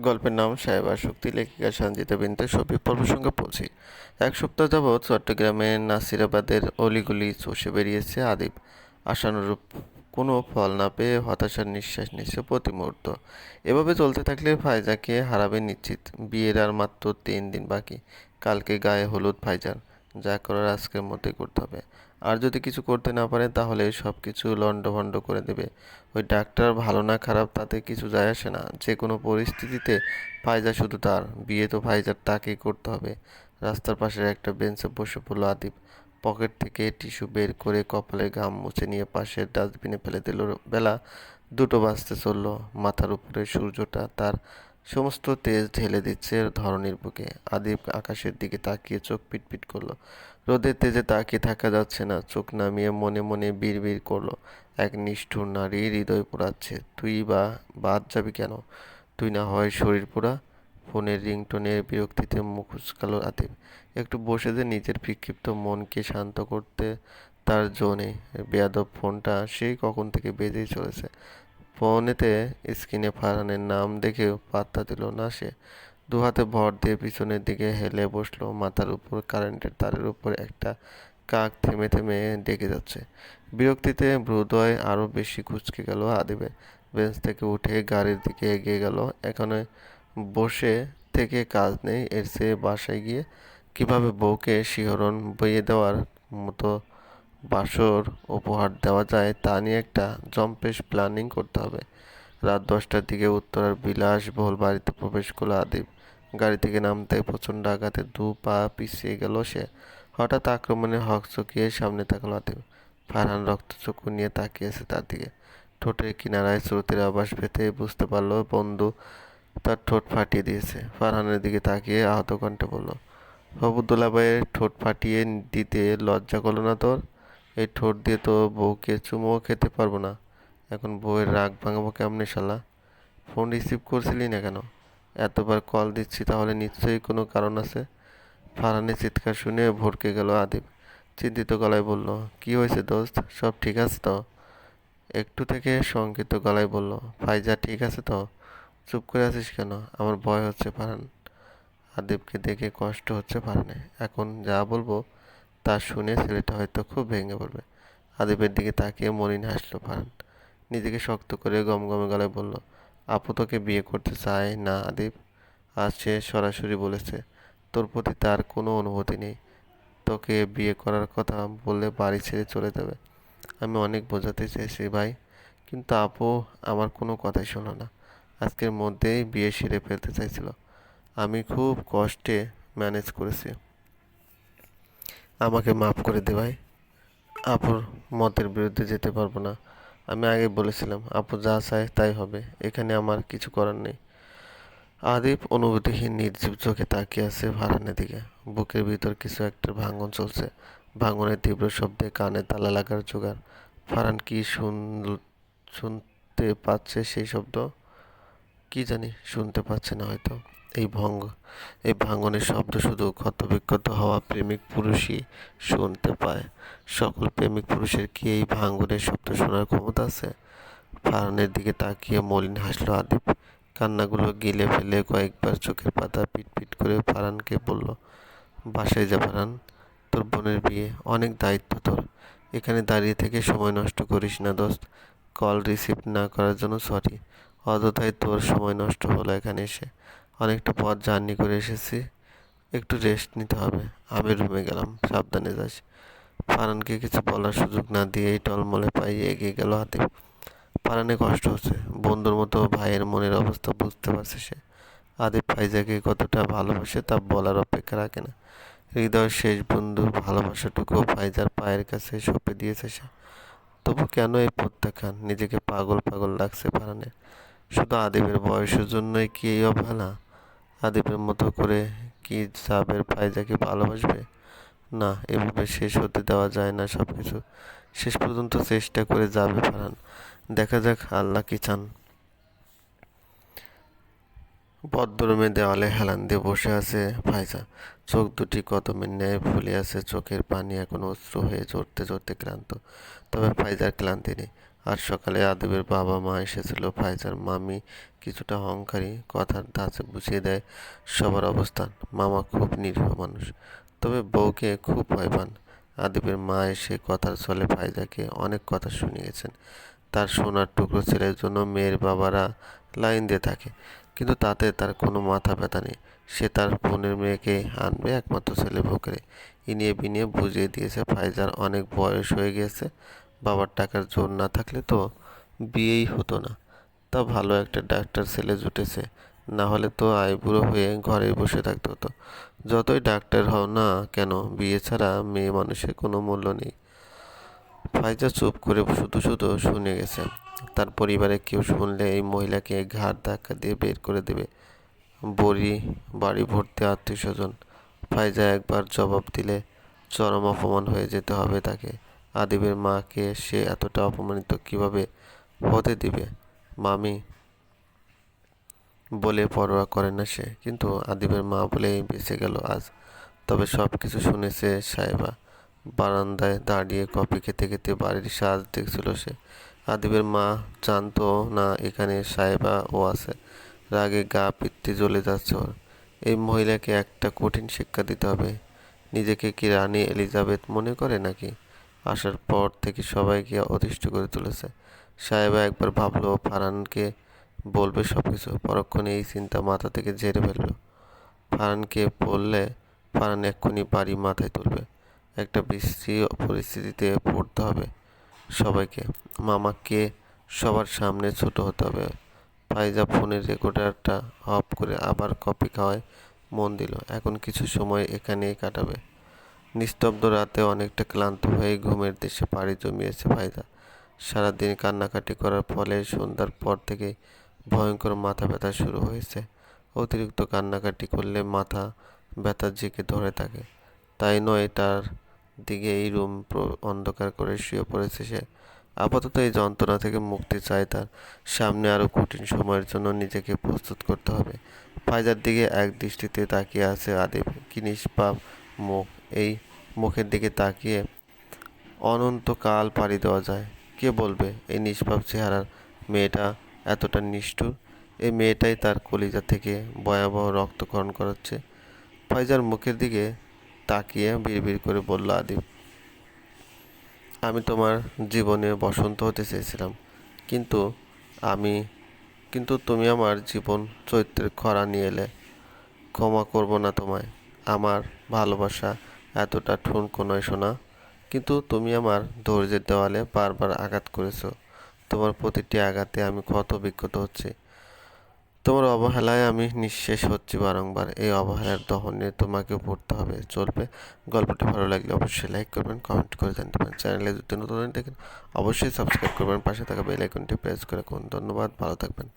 গল্পের নাম সাহেবা শক্তি লেখিকা সঞ্জিতা বিনতে ছবি পর্ব সঙ্গে পৌঁছি এক সপ্তাহ যাবৎ চট্টগ্রামের নাসিরাবাদের অলিগুলি চষে বেরিয়েছে আদিব। আশানুরূপ কোনো ফল না পেয়ে হতাশার নিঃশ্বাস নিচ্ছে প্রতি মুহূর্ত এভাবে চলতে থাকলে ফাইজাকে হারাবে নিশ্চিত। বিয়ের আর মাত্র তিন দিন বাকি। কালকে গায়ে হলুদ ফাইজার যা করার আজকের মধ্যেই করতে হবে। আর যদি কিছু করতে না পারে, তাহলে সব কিছু লণ্ডভণ্ড করে দেবে। ওই ডাক্তার ভালো না খারাপ, তাতে কিছু যায় আসে না। যে কোনো পরিস্থিতিতে ফাইজা শুধু তার, বিয়ে তো ফাইজার তাকেই করতে হবে। রাস্তার পাশের একটা বেঞ্চে বসে পড়ল আদিব পকেট থেকে টিস্যু বের করে কপালে ঘাম মুছে নিয়ে পাশের ডাস্টবিনে ফেলে দিল। বেলা দুটো বাজতে চলল। মাথার উপরে সূর্যটা তার সমস্ত তেজ ঢেলে দিচ্ছে ধরনীর বুকে। আদিব আকাশের দিকে তাকিয়ে চোখ পিটপিট করল। রোদের তেজে তাকিয়ে থাকা যাচ্ছে না। চোখ নামিয়ে মনে মনে বিড়বিড় করল। এক নিষ্ঠুর নারী হৃদয় পোড়াচ্ছে। তুই বা বাদ যাবি কেন? তুই না হয় শরীর পোড়া। ফোনের রিংটোনের বিরক্তিতে মুখ উচকালো আদিব। একটু বসে যে নিজের বিক্ষিপ্ত মনকে শান্ত করতে। তার জোনে বেয়াদব ফোনটা সেই কখন থেকে বেজেই চলেছে। ফোনেতে স্ক্রিনে ফারহানের নাম দেখেও পাত্তা দিল না সে। দু হাতে ভর দিয়ে পিছনের দিকে হেলে বসল মাথার উপর, কারেন্টের তারের উপর একটা কাক থেমে থেমে ডেকে যাচ্ছে। বিরক্তিতে ভ্রুদয় আরও বেশি কুচকে গেল আদিবে। বেঞ্চ থেকে উঠে গাড়ির দিকে এগিয়ে গেল। এখানে বসে থেকে কাজ নেই, এর চেয়ে বাসায় গিয়ে কীভাবে বউকে শিহরণ বইয়ে দেওয়ার মতো বাসর উপহার দেওয়া যায়, তা নিয়ে একটা জম্পেশ প্ল্যানিং করতে হবে। রাত দশটার দিকে উত্তরার বিলাসবহুল বাড়িতে প্রবেশ করল আদিব। গাড়ি থেকে নামতে প্রচণ্ড আঘাতে দু পা পিছিয়ে গেল সে। হঠাৎ আক্রমণে হক চকিয়ে সামনে তাকালো আদিব। ফারহান রক্তচক্ষু নিয়ে তাকিয়েছে তার দিকে। ঠোঁটের কিনারায় স্রোতের আবাস পেতে বুঝতে পারল বন্ধু তার ঠোঁট ফাটিয়ে দিয়েছে। ফারহানের দিকে তাকিয়ে আহত কণ্ঠে বলল হবুদুল্লা ভাইয়ের ঠোঁট ফাটিয়ে দিতে লজ্জা করল না তোর? এই ঠোঁট দিয়ে তো বউকে চুমোও খেতে পারব না। এখন বউয়ের রাগ ভাঙাবো কেমনে শালা? ফোন রিসিভ করছিলি না কেন? এতবার কল দিচ্ছি তাহলে নিশ্চয়ই কোনো কারণ আছে? ফারহানের চিৎকার শুনে ভরকে গেল আদিব চিন্তিত গলায় বলল, কি হয়েছে দোস্ত? সব ঠিক আছে তো? একটু থেকে শঙ্কিত গলায় বলল ফাইজা ঠিক আছে তো? চুপ করে আছিস কেন? আমার ভয় হচ্ছে ফারহান। আদিবকে দেখে কষ্ট হচ্ছে ফারহানে এখন যা বলব তা শুনে ছেলেটা হয়তো খুব ভেঙে পড়বে। আদিবের দিকে তাকিয়ে মলিন হাসলো ফারহান। নিজেকে শক্ত করে গমগমে গলায় বলল, আপু তোকে বিয়ে করতে চায় না আদিব আজ সে সরাসরি বলেছে, তোর প্রতি তার কোনো অনুভূতি নেই। তোকে বিয়ে করার কথা বললে বাড়ি ছেড়ে চলে যাবে। আমি অনেক বোঝাতে চেয়েছি ভাই, কিন্তু আপু আমার কোনো কথাই শোনো না। আজকের মধ্যেই বিয়ে সেরে ফেলতে চাইছিল। আমি খুব কষ্টে ম্যানেজ করেছি। আমাকে মাফ করে দে ভাই। আপুর মতের বিরুদ্ধে যেতে পারব না। আমি আগে বলেছিলাম, আপু যা চায় তাই হবে। এখানে আমার কিছু করার নেই। আদিপ অনুভূতিহীন নির্জীব চোখে তাকিয়ে আছে ভাড়ানের দিকে। বুকের ভিতর কিছু একটা ভাঙন চলছে। ভাঙনের তীব্র শব্দে কানে তালা লাগার জোগাড়। ফারান কি শুন, শুনতে পাচ্ছে সেই শব্দ? কি জানি, শুনতে পাচ্ছে না হয়তো। এই ভঙ্গ, এই ভাঙনের শব্দ শুধু ক্ষতবিক্ষত হওয়া প্রেমিক পুরুষই শুনতে পায়। সকল প্রেমিক পুরুষের কি এই ভাঙনের শব্দ শোনার ক্ষমতা আছে? ফারহানের দিকে তাকিয়ে মলিন হাসলো আদিপ। কান্নাগুলো গিলে ফেলে কয়েকবার চোখের পাতা পিটপিট করে ফারানকে বলল, বাসায় যা ফারহান, তোর বোনের বিয়ে, অনেক দায়িত্ব তোর। এখানে দাঁড়িয়ে থেকে সময় নষ্ট করিস না দোস্ত। কল রিসিভ না করার জন্য সরি। অযথাই তোর সময় নষ্ট হলো এখানে এসে। অনেকটা পথ জার্নি করে এসেছি। একটু রেস্ট নিতে হবে। আমি রুমে গেলাম। সাবধানে যাস। ফারানকে কিছু বলার সুযোগ না দিয়েই টলমলে পাইয়ে এগিয়ে গেল হাতে ফারানে কষ্ট হচ্ছে। বন্ধুর মতো ভাইয়ের মনের অবস্থা বুঝতে পারছে সে। আদিব ফাইজাকে কতটা ভালোবাসে তা বলার অপেক্ষা রাখে না। হৃদয়ের শেষ বন্ধুর ভালোবাসাটুকু ফাইজার পায়ের কাছে সঁপে দিয়েছে সে। তবু কেন এই প্রত্যাখ্যান? নিজেকে পাগল পাগল লাগছে ফারানের শুধু আদিবের বয়সের জন্যই কি এই অবহেলা? আদিবের মতো করে কি জাবের ফাইজাকে ভালোবাসবে? না, এভাবে শেষ হতে দেওয়া যায় না সব কিছু শেষ পর্যন্ত চেষ্টা করে যাবে ফারান দেখা যাক আল্লাহ কি চান। বদ্ধরুমে দেওয়ালে হেলান দিয়ে বসে আছে ফাইজা। চোখ দুটি কদমের ন্যায় ফুলে আছে। চোখের পানি এখন অশ্রু হয়ে চড়তে চড়তে ক্লান্ত। তবে ফাইজার ক্লান্তি নেই। আজ সকালে আদিবের বাবা মা এসেছিল, ফাইজার মামি কিছুটা অহংকারী কথার ধাঁচে বুঝিয়ে দেয় সবার অবস্থান। মামা খুব নিরীহ মানুষ, তবে বউকে খুব ভয় পান আদিবের মা এসে কথার ছলে ফাইজাকে অনেক কথা শুনিয়েছেন। তার সোনার টুকরো ছেলের জন্য মেয়ের বাবারা লাইন দিয়ে থাকে, কিন্তু তাতে তার কোনো মাথা ব্যথা নেই। সে তার বোনের মেয়েকে আনবে একমাত্র ছেলে ভোকরে ইনিয়ে বিনিয়ে বুঝিয়ে দিয়েছে, ফাইজার অনেক বয়স হয়ে গিয়েছে বাবার টাকার জোর না থাকলে তো বিয়েই হতো না। তা ভালো একটা ডাক্তার ছেলে জুটেছে, না হলে তো আইবুড়ো হয়ে ঘরেই বসে থাকতে হতো। যতই ডাক্তার হও না কেন, বিয়ে ছাড়া মেয়ে মানুষের কোনো মূল্য নেই। ফাইজা চুপ করে শুধু শুধু শুনে গেছে। তার পরিবারে কেউ শুনলে এই মহিলাকে ঘাট ধাক্কা দিয়ে বের করে দেবে। বড়ি, বাড়ি ভর্তি আত্মীয় স্বজন। ফাইজা একবার জবাব দিলে চরম অপমান হয়ে যেতে হবে তাকে। আদিবের মাকে সে এতটা অপমানিত কীভাবে হতে দিবে? মামি বলে পরোয়া করে না সে। কিন্তু আদিবের মা বলেই বেঁচে গেল আজ। তবে সব কিছু শুনেছে সাহেবা বারান্দায় দাঁড়িয়ে কফি খেতে খেতে বাড়ির সাজ দেখছিল সে। আদিবের মা জানতো না এখানে সাহেবা ও আছে। রাগে গা পিত্তি জ্বলে যাচ্ছে ওর। এই মহিলাকে একটা কঠিন শিক্ষা দিতে হবে। নিজেকে কি রানী এলিজাবেথ মনে করে নাকি? আসার পর থেকে সবাইকে অতিষ্ঠ করে তুলেছে। সাহেবা একবার ভাবলো ফারানকে বলবে সব কিছু পরক্ষণে এই চিন্তা মাথা থেকে ঝেড়ে ফেলল। ফারানকে বললে ফারান এক্ষুনি বাড়ি মাথায় তুলবে। একটা বৃষ্টি পরিস্থিতিতে পড়তে হবে সবাইকে। মামাকে সবার সামনে ছোট হতে হবে। ফাইজা ফোনের রেকর্ডারটা অফ করে আবার কপি খাওয়ায় মন দিল। এখন কিছু সময় এখানেই কাটাবে। নিস্তব্ধ রাতে অনেকটা ক্লান্ত হয়ে ঘুমের দেশে পাড়ি জমিয়েছে ফাইজা সারাদিন কান্নাকাটি করার ফলে সন্ধ্যার পর থেকে ভয়ঙ্কর মাথা ব্যথা শুরু হয়েছে। অতিরিক্ত কান্নাকাটি করলে মাথা ব্যথা ঝিকে ধরে থাকে। তাই নয়, তার দিকে এই রুম অন্ধকার করে শুয়ে পড়েছে সে। আপাতত এই যন্ত্রণা থেকে মুক্তি চায় তার। সামনে আরও কঠিন সময়ের জন্য নিজেকে প্রস্তুত করতে হবে। ফাইজার দিকে এক দৃষ্টিতে তাকিয়ে আছে আদিব কি নিষ্পাপ মুখ এই মুখের দিকে তাকিয়ে অনন্তকাল পাড়ি দেওয়া যায়। কে বলবে, এই নিষ্পাপ চেহারার মেয়েটা এতটা নিষ্ঠুর? এই মেয়েটাই তার কলিজা থেকে ভয়াবহ রক্তকরণ করাচ্ছে। ফাইজার মুখের দিকে তাকিয়ে বিড়বিড় করে বলল, আদিব, আমি তোমার জীবনে বসন্ত হতে চেয়েছিলাম। কিন্তু আমি, কিন্তু তুমি আমার জীবন চৈত্রের খরা নিয়ে এলে। ক্ষমা করব না তোমায়। আমার ভালোবাসা এতটা ঠুনকো নয় শোনা কিন্তু তুমি আমার ধৈর্যের দেওয়ালে বারবার আঘাত করেছ। তোমার প্রতিটি আঘাতে আমি ক্ষত বিক্ষত হচ্ছি। তোমার অবহেলায় আমি নিঃশেষ হচ্ছি বারংবার। এই অবহেলার দহনে তোমাকে পড়তে হবে। চলবে। গল্পটি ভালো লাগলে অবশ্যই লাইক করবেন কমেন্ট করে জানতে পারেন চ্যানেলে যদি নতুন দেখেন অবশ্যই সাবস্ক্রাইব করবেন। পাশে থাকা বেল আইকনটি প্রেস করে কোন ধন্যবাদ, ভালো থাকবেন।